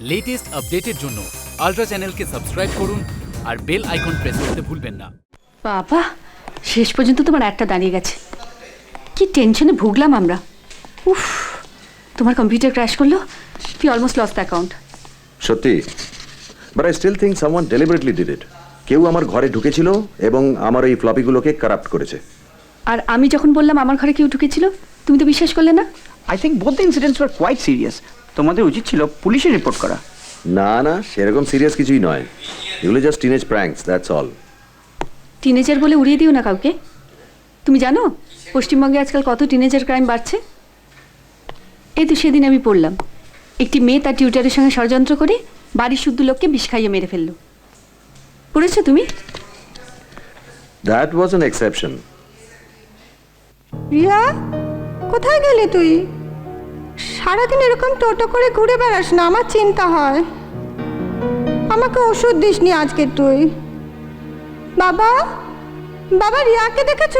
Latest আপডেটের জন্য ultra চ্যানেলকে সাবস্ক্রাইব করুন আর বেল আইকন প্রেস করতে ভুলবেন না। বাবা শেষ পর্যন্ত তোমার একটা দাঁড়িয়ে গেছে। কি টেনশনে ভুগলাম আমরা। উফ তোমার কম্পিউটার ক্র্যাশ করল? কি অলমোস্ট লস দ্য অ্যাকাউন্ট সত্যি। But I still think someone deliberately did it কেউ আমার ঘরে ঢুকেছিল এবং আমার এই ফ্লপিগুলোকে কারাপ্ট করেছে। আর আমি যখন বললাম আমার ঘরে কেউ ঢুকেছিল তুমি তো বিশ্বাস করলে না? I think both the incidents were quite serious তোমাদের উচিত ছিল পুলিশে রিপোর্ট করা। না না সেরকম সিরিয়াস কিছুই নয়। এগুলো just teenage pranks that's all teenager বলে উড়িয়ে দিও না কাউকে। তুমি জানো পশ্চিমবঙ্গে আজকাল কত টিনেজার ক্রাইম বাড়ছে? এই তো সেদিন আমি পড়লাম। একটি মেয়ে তার টিউটারের সঙ্গে ষড়যন্ত্র করে বাড়ির শুদ্ধ লোককে বিষ খাইয়ে মেরে ফেলল। পড়েছো তুমি? That was an exception Riya কোথায় গেলে তুই? সারাদিন এরকম টোটো করে ঘুরে বেড়াস না, আমার চিন্তা হয়। আমাকে ওষুধ দিসনি আজকে তুই। বাবা বাবা রিয়াকে দেখেছ?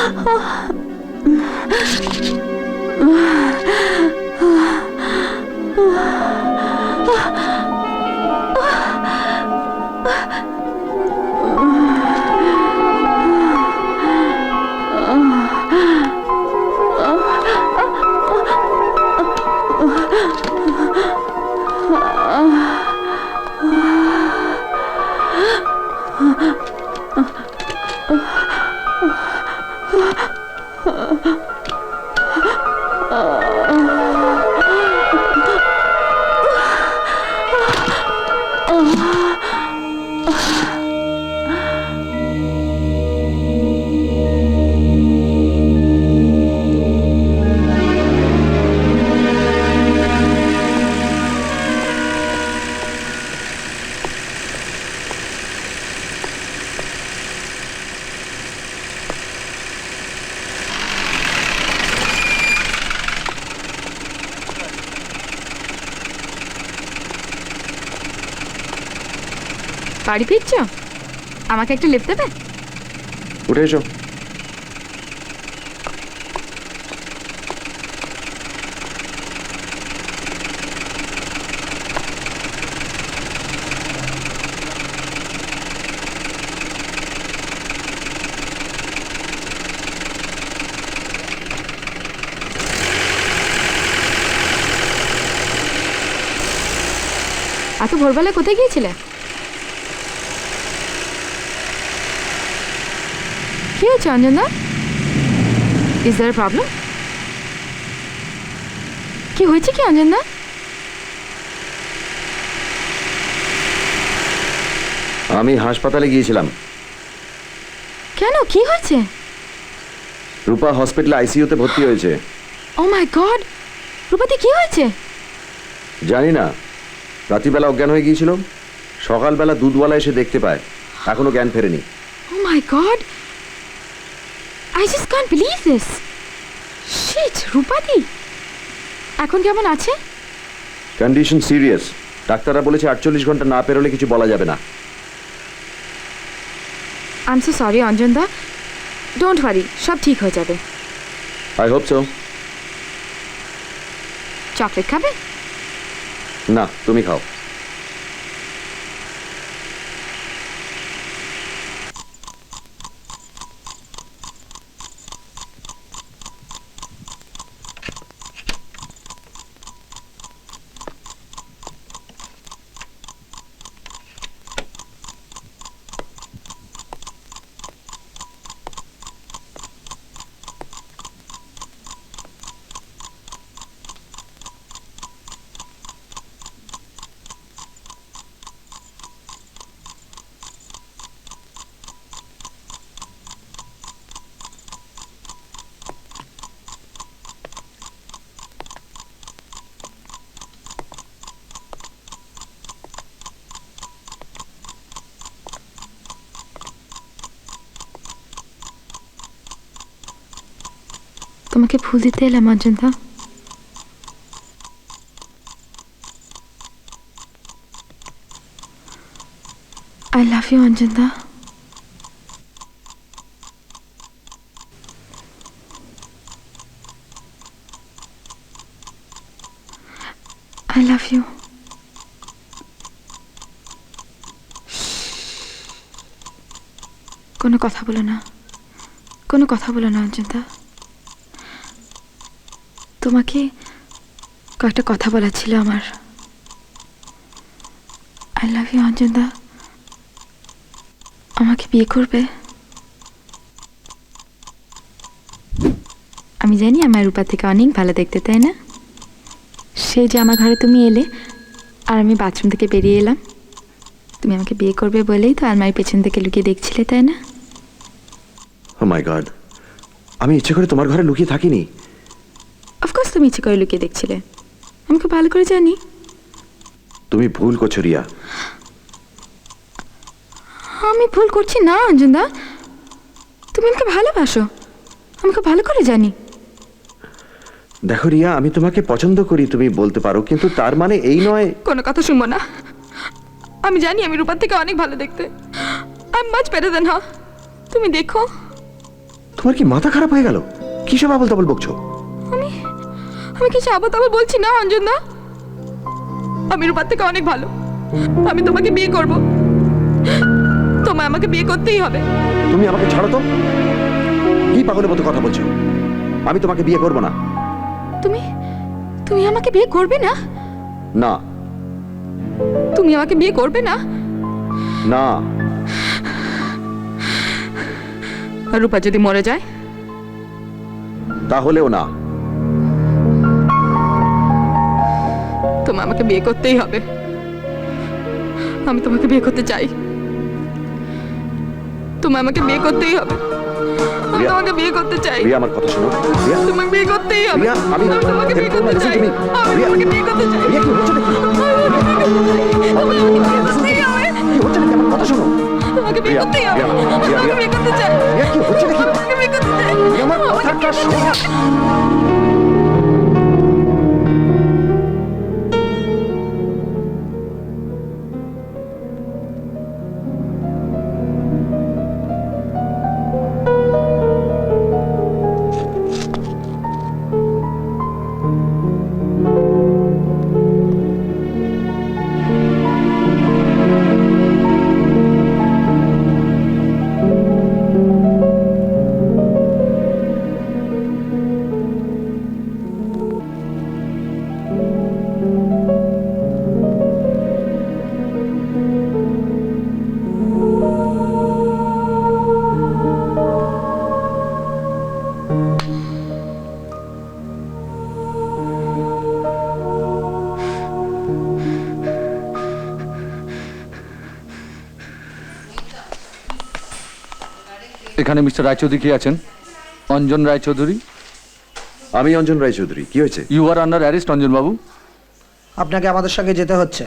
啊 বাড়ি ফিরছ? আমাকে একটা লিফট দেবে? উঠে এসো। ভোরবেলা কোথায় গিয়েছিলে? কি হয়েছে অঞ্জনদা ইজ দ্যার প্রবলেম কি হয়েছে কি অঞ্জনদা আমি হাসপাতালে গিয়েছিলাম। কেন? কি হয়েছে? রূপা হসপিটালে আইসিইউতে ভর্তি হয়েছে। ও মাই গড রূপাদি কি হয়েছে? জানি না। রাত্রিবেলা অজ্ঞান হয়ে গিয়েছিল। সকালবেলা দুধওয়ালা এসে দেখতে পায়। এখনও জ্ঞান ফেরেনি। ও my god I just can't believe this shit রূপাদি এখন কেমন আছে? কন্ডিশন সিরিয়াস ডাক্তাররা বলেছে আটচল্লিশ ঘণ্টা না পেরোলে কিছু বলা যাবে না। আই এম সো সরি অঞ্জনদা ডোন্ট ওয়ারি সব ঠিক হয়ে যাবে। আই হোপ সো চকলেট খাবে? না তুমি খাও। তোমাকে ফুল দিতে এলাম অঞ্জনদা আই লাভ ইউ অঞ্জনদা আই লাভ ইউ কোনো কথা বলো না। কোনো কথা বলো না অঞ্জনদা তোমাকে কয়েকটা কথা বলার ছিল আমার। আই লাভ ইউ অঞ্জনদা আমাকে বিয়ে করবে? আমি জানি আমার রূপা থেকে অনেক ভালো দেখতে, তাই না? সে যে আমার ঘরে তুমি এলে আর আমি বাথরুম থেকে বেরিয়ে এলাম। তুমি আমাকে বিয়ে করবে বলেই তো আলমারি পেছন থেকে লুকিয়ে দেখছিলে, তাই না? ও মাই গড আমি ইচ্ছে করে তোমার ঘরে লুকিয়ে থাকিনি। অফকোর্স তুমি ইচ্ছে করে লুকিয়ে দেখছিলে। আমি খুব ভালো করে জানি। তুমি ভুল করছ রিয়া। আমি ভুল করছি না অঞ্জনদা তুমি আমাকে ভালোবাসো। আমি খুব ভালো করে জানি। দেখো রিয়া আমি তোমাকে পছন্দ করি তুমি বলতে পারো কিন্তু তার মানে এই নয় কোনো কথা শুনব না। আমি জানি আমি রূপার থেকে অনেক ভালো দেখতে। I am much better then হা তুমি দেখো। তোমার কি মাথা খারাপ হয়ে গেল? কিসব আবল তাবল বকছো? আমি কিছু আবার বলছি না অঞ্জনদা আমি রূপার থেকে অনেক ভালো। আমি তোমাকে বিয়ে করব। তোমায় আমাকে বিয়ে করতেই হবে। তুমি আমাকে ছাড়ো তো। কি পাগলের মতো কথা বলছো? আমি তোমাকে বিয়ে করব না। তুমি তুমি আমাকে বিয়ে করবে না? না। তুমি আমাকে বিয়ে করবে না? না। রূপা যদি মরে যায়? তাহলেও না। তোমার আমাকে বিয়ে করতেই হবে। আমি তোমাকে বিয়ে করতে চাই। তোমার আমাকে বিয়ে করতেই হবে। আমি তোমাকে বিয়ে করতে চাই। রিয়া আমার কথা শোনো। রিয়া। তোমাকে বিয়ে করতেই হবে। রিয়া, আমি- তোমাকে বিয়ে তুমি- করতে চাই রিয়া- তোমাকে বিয়ে করতে চাই। রিয়া কি হচ্ছে নাকি? আমাকে বিয়ে করতেই হবে। কি হচ্ছে নাকি? আমার কথা শোনো। তোমাকে বিয়ে করতেই হবে। তোমাকে। বিয়ে করতে চাই। রিয়া কি হচ্ছে নাকি? তোমাকে বিয়ে করতে চাই। আমার আমাকে কথাটা শোনো এখানে মিস্টার রায়চৌধুরী কে আছেন? অঞ্জন রায়চৌধুরী। আমি অঞ্জন রায়চৌধুরী। কি হয়েছে? You are under arrest Anjan বাবু। আপনাকে আমাদের সঙ্গে যেতে হচ্ছে।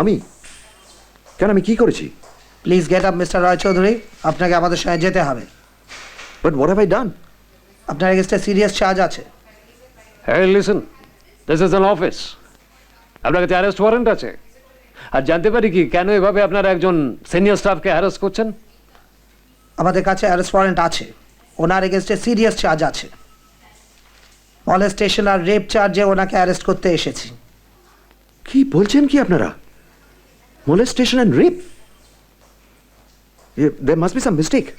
আমি? কেন আমি কি করেছি? Please get up mister Roy Chowdhury আপনাকে আমাদের সঙ্গে যেতে হবে। But what have I done আপনার এগেস্টে সিরিয়াস চার্জ আছে। হ্যাঁ listen this is an offence আপনার কাছে অ্যারেস্ট ওয়ারেন্ট আছে। আর জানতে পারি কি কেন এভাবে আপনারা একজন সিনিয়র স্টাফকে হ্যারাস করছেন? আমাদের কাছে অ্যারেস্ট ওয়ারেন্ট আছে। ওনার এগেস্টে সিরিয়াস চার্জ আছে। মলেস্টেশন আর রেপ চার্জে ওনাকে অ্যারেস্ট করতে এসেছি। কি বলছেন কি আপনারা? Molestation and rape there must be some mistake.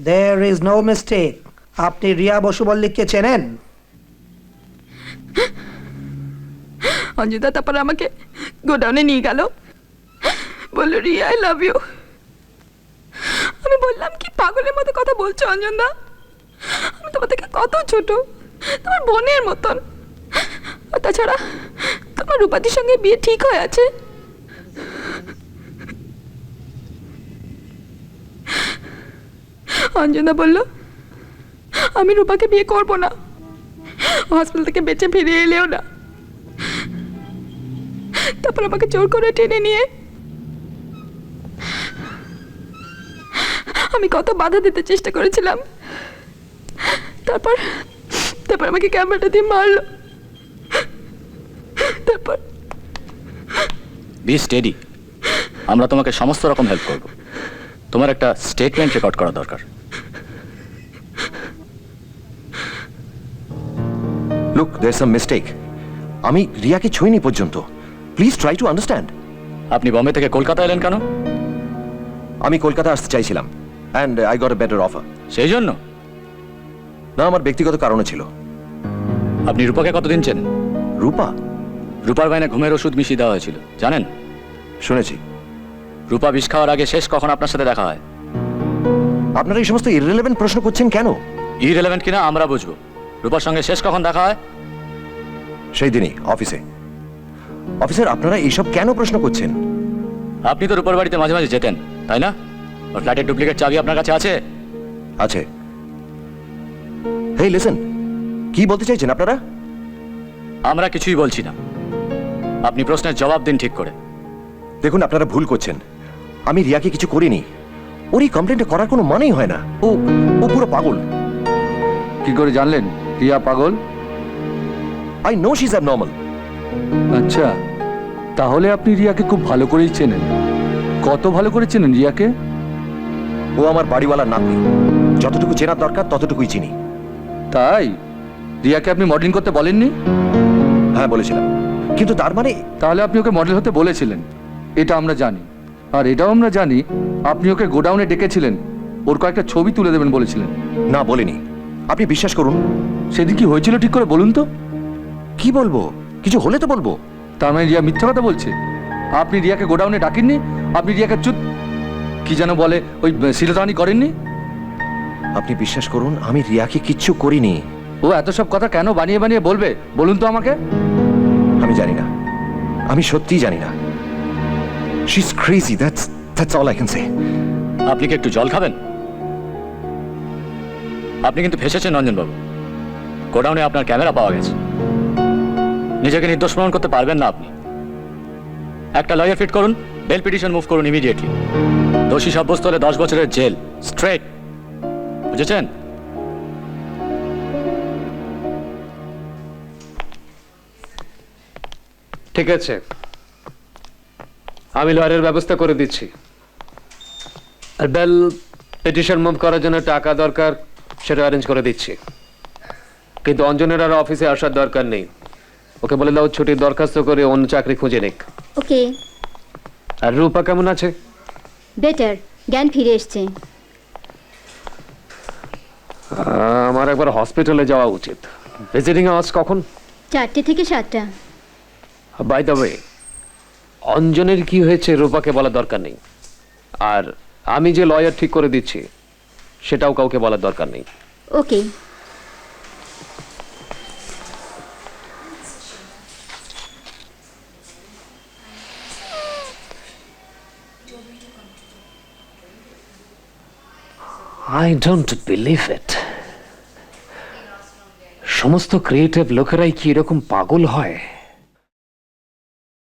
There is no mistake আপনি রিয়া বসু মল্লিককে চেনেন? অঞ্জুদা তারপর আমাকে গোডাউনে নিয়ে গেল। বলল রিয়া আই লাভ ইউ বললাম কি পাগলের মতো কথা বলছো, অঞ্জনদা? আমি তোমার থেকে কত ছোট? তোমার বোনের মতন। তাছাড়া তোমার রূপাদির সঙ্গে বিয়ে ঠিক হয়ে আছে। অঞ্জনা বলল, আমি রূপাকে বিয়ে করব না। হসপিটাল থেকে বেঁচে ফিরে এলেও না। তারপর আমাকে জোর করে টেনে নিয়ে আমি কত বাধা দিতে চেষ্টা করেছিলাম। তারপর তারপর আমাকে ক্যামেরাটা দিয়ে মারলো। তারপর বি স্টেডি আমরা তোমাকে সমস্ত রকম হেল্প করব। তোমার একটা স্টেটমেন্ট রেকর্ড করা দরকার। লুক দেয়ার সাম মিস্টেক আমি রিয়াকে ছুঁইনি পর্যন্ত। প্লিজ ট্রাই টু আন্ডারস্ট্যান্ড আপনি বম্বে থেকে কলকাতা এলেন কেন? আমি কলকাতা আসতে চাইছিলাম। And I got a better offer সেই জন্য? না আমার ব্যক্তিগত কারণে ছিল। আপনি রূপাকে কতদিন চেনেন? রূপা? রূপার বাইনে ঘুমের ওষুধ মিশিয়ে দেওয়া হয়েছিল। জানেন? শুনেছি। রূপা বিষ খাওয়ার আগে শেষ কখন আপনার সাথে দেখা হয়? আপনারা এই সমস্ত ইররিলেভেন্ট প্রশ্ন করছেন কেন? ইরেলেভেন্ট কিনা আমরা বুঝব। রূপার সঙ্গে শেষ কখন দেখা হয়? সেই দিনই অফিসে। অফিসার আপনারা এইসব কেন প্রশ্ন করছেন? আপনি তো রূপার বাড়িতে মাঝে মাঝে যেতেন তাই না? ওর ফ্ল্যাটের ডুপ্লিকেট চাবি আপনার কাছে আছে? আছে। হেই লিসেন কি বলতে চাইছেন আপনারা? আমরা কিছুই বলছি না। আপনি প্রশ্নের জবাব দিন ঠিক করে। দেখুন আপনারা ভুল করছেন। আমি রিয়াকে কিছু করিনি। ওর এই কমপ্লেনটা করার কোনো মানেই হয় না। ও ও পুরো পাগল। কি করে জানলেন? রিয়া পাগল? I know she is abnormal আচ্ছা তাহলে আপনি রিয়াকে খুব ভালো করেই চেনেন। কত ভালো করে চেনেন রিয়াকে? ও আমার বাড়িওয়ালার নাতনি। যতটুকু চেনার দরকার ততটুকুই চিনি। তাই? রিয়াকে আপনি মডেলিং করতে বলেননি? হ্যাঁ বলেছিলাম। কিন্তু তার মানে তাহলে আপনি ওকে মডেল হতে বলেছিলেন। এটা আমরা জানি। আর এটাও আমরা জানি আপনি ওকে গোডাউনে ডেকেছিলেন। ওর কয়েকটা ছবি তুলে দেবেন বলেছিলেন। না বলিনি। আপনি বিশ্বাস করুন। সেদিন কি হয়েছিল ঠিক করে বলুন তো? কি বলব? কিছু হলে তো বলব। তার মানে রিয়া মিথ্যা কথা বলছে। আপনি রিয়াকে গোডাউনে ডাকেননি? আপনি রিয়াকে চুপ কি যেন বলে ওই শিলতানি করেননি? আপনি বিশ্বাস করুন আমি রিয়াকে কিচ্ছু করিনি। ও এত সব কথা কেন বানিয়ে বানিয়ে বলবে? বলুন তো আমাকে। আমি জানি না। আমি সত্যিই জানি না। She is crazy that's that's all I can say আপনি কি একটু জল খাবেন? আপনি কিন্তু ফেসেছেন রঞ্জনবাবু। গোডাউনে আপনার ক্যামেরা পাওয়া গেছে। নিজেকে নির্দোষ প্রমাণ করতে পারবেন না আপনি। একটা লয়ার ফিট করুন বেল পিটিশন মুভ করুন ইমিডিয়েটলি দোষী সাব্যস্ত হলে দশ বছরের জেল। স্ট্রেট বুঝেছেন? ঠিক আছে। আমি লয়ারের ব্যবস্থা করে দিচ্ছি। আর বেল পিটিশন মুভ করার জন্য টাকা দরকার সেটা অ্যারেঞ্জ করে দিচ্ছি। কিন্তু অঞ্জনের আর অফিসে আসার দরকার নেই। ওকে বলে দাও ছুটির দরখাস্ত করে অন্য চাকরি খুঁজে নিক। ওকে আর রূপা কেমন আছে? বেটার জ্ঞান ফিরে এসছে। আমার একবার হসপিটালে যাওয়া উচিত। ভিজিটিং আওয়ার্স কখন? চারটে থেকে সাতটা। বাই দ্য ওয়ে অঞ্জনের কি হয়েছে রূপাকে বলার দরকার নেই। আর আমি যে লয়ার ঠিক করে দিচ্ছি সেটাও কাউকে বলার দরকার নেই। Okay I don't believe it সমস্ত ক্রিয়েটিভ লোকেরাই কি এরকম পাগল হয়?